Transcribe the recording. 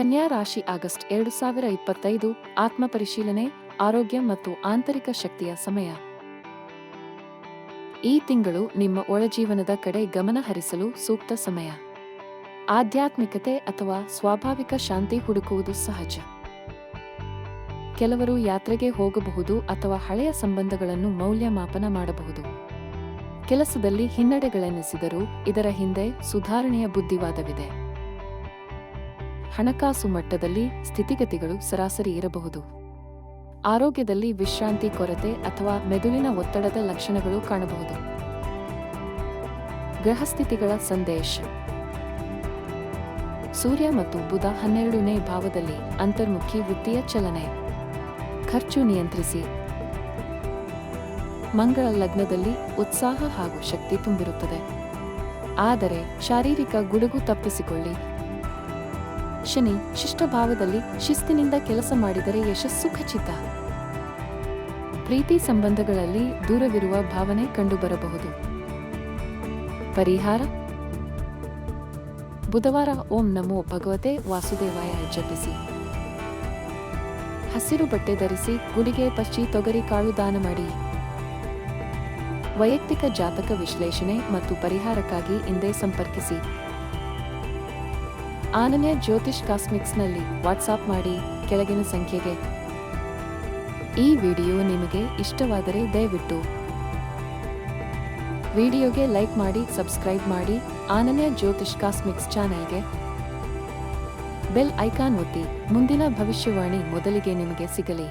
ಕನ್ಯಾ ರಾಶಿ ಆಗಸ್ಟ್ ಎರಡು ಸಾವಿರ ಇಪ್ಪತ್ತೈದು, ಆತ್ಮ ಪರಿಶೀಲನೆ, ಆರೋಗ್ಯ ಮತ್ತು ಆಂತರಿಕ ಶಕ್ತಿಯ ಸಮಯ. ಈ ತಿಂಗಳು ನಿಮ್ಮ ಒಳಜೀವನದ ಕಡೆ ಗಮನ ಹರಿಸಲು ಸೂಕ್ತ ಸಮಯ. ಆಧ್ಯಾತ್ಮಿಕತೆ ಅಥವಾ ಸ್ವಾಭಾವಿಕ ಶಾಂತಿ ಹುಡುಕುವುದು ಸಹಜ. ಕೆಲವರು ಯಾತ್ರೆಗೆ ಹೋಗಬಹುದು ಅಥವಾ ಹಳೆಯ ಸಂಬಂಧಗಳನ್ನು ಮೌಲ್ಯಮಾಪನ ಮಾಡಬಹುದು. ಕೆಲಸದಲ್ಲಿ ಹಿನ್ನಡೆಗಳೆನಿಸಿದರೂ ಇದರ ಹಿಂದೆ ಸುಧಾರಣೆಯ ಬುದ್ಧಿವಾದವಿದೆ. ಹಣಕಾಸು ಮಟ್ಟದಲ್ಲಿ ಸ್ಥಿತಿಗತಿಗಳು ಸರಾಸರಿ ಇರಬಹುದು. ಆರೋಗ್ಯದಲ್ಲಿ ವಿಶ್ರಾಂತಿ ಕೊರತೆ ಅಥವಾ ಮೆದುಳಿನ ಒತ್ತಡದ ಲಕ್ಷಣಗಳು ಕಾಣಬಹುದು. ಗ್ರಹಸ್ಥಿತಿಗಳ ಸಂದೇಶ. ಸೂರ್ಯ ಮತ್ತು ಬುಧ ಹನ್ನೆರಡನೇ ಭಾವದಲ್ಲಿ ಅಂತರ್ಮುಖಿ ವೃತ್ತಿಯ ಚಲನೆ. ಖರ್ಚು ನಿಯಂತ್ರಿಸಿ. ಮಂಗಳ ಲಗ್ನದಲ್ಲಿ ಉತ್ಸಾಹ ಹಾಗೂ ಶಕ್ತಿ ತುಂಬಿರುತ್ತದೆ. ಆದರೆ ಶಾರೀರಿಕ ಗುಡುಗು ತಪ್ಪಿಸಿಕೊಳ್ಳಿ. ಶನಿ ಶಿಷ್ಟಭಾವದಲ್ಲಿ ಶಿಸ್ತಿನಿಂದ ಕೆಲಸ ಮಾಡಿದರೆ ಯಶಸ್ಸು ಖಚಿತ. ಪ್ರೀತಿ ಸಂಬಂಧಗಳಲ್ಲಿ ದೂರವಿರುವ ಭಾವನೆ ಕಂಡುಬರಬಹುದು. ಪರಿಹಾರ? ಬುಧವಾರ ಓಂ ನಮೋ ಭಗವತೆ ವಾಸುದೇವಾಯ ಜಪಿಸಿ. ಹಸಿರು ಬಟ್ಟೆ ಧರಿಸಿ ಗುಡಿಗೆ ಪಚ್ಚಿ ತೊಗರಿ ಕಾಳು ದಾನ ಮಾಡಿ. ವೈಯಕ್ತಿಕ ಜಾತಕ ವಿಶ್ಲೇಷಣೆ ಮತ್ತು ಪರಿಹಾರಕ್ಕಾಗಿ ಇಂದೇ ಸಂಪರ್ಕಿಸಿ. ಆನನ್ಯ ಜ್ಯೋತಿಷ್ ಕಾಸ್ಮಿಕ್ಸ್ನಲ್ಲಿ ವಾಟ್ಸಾಪ್ ಮಾಡಿ ಕೆಳಗಿನ ಸಂಖ್ಯೆಗೆ. ಈ ವಿಡಿಯೋ ನಿಮಗೆ ಇಷ್ಟವಾದರೆ ದಯವಿಟ್ಟು. ವಿಡಿಯೋಗೆ ಲೈಕ್ ಮಾಡಿ, ಸಬ್ಸ್ಕ್ರೈಬ್ ಮಾಡಿ ಆನನ್ಯ ಜ್ಯೋತಿಷ್ ಕಾಸ್ಮಿಕ್ಸ್ ಚಾನೆಲ್ಗೆ. ಬೆಲ್ ಐಕಾನ್ ಒತ್ತಿ, ಮುಂದಿನ ಭವಿಷ್ಯವಾಣಿ ಮೊದಲಿಗೆ ನಿಮಗೆ ಸಿಗಲಿ.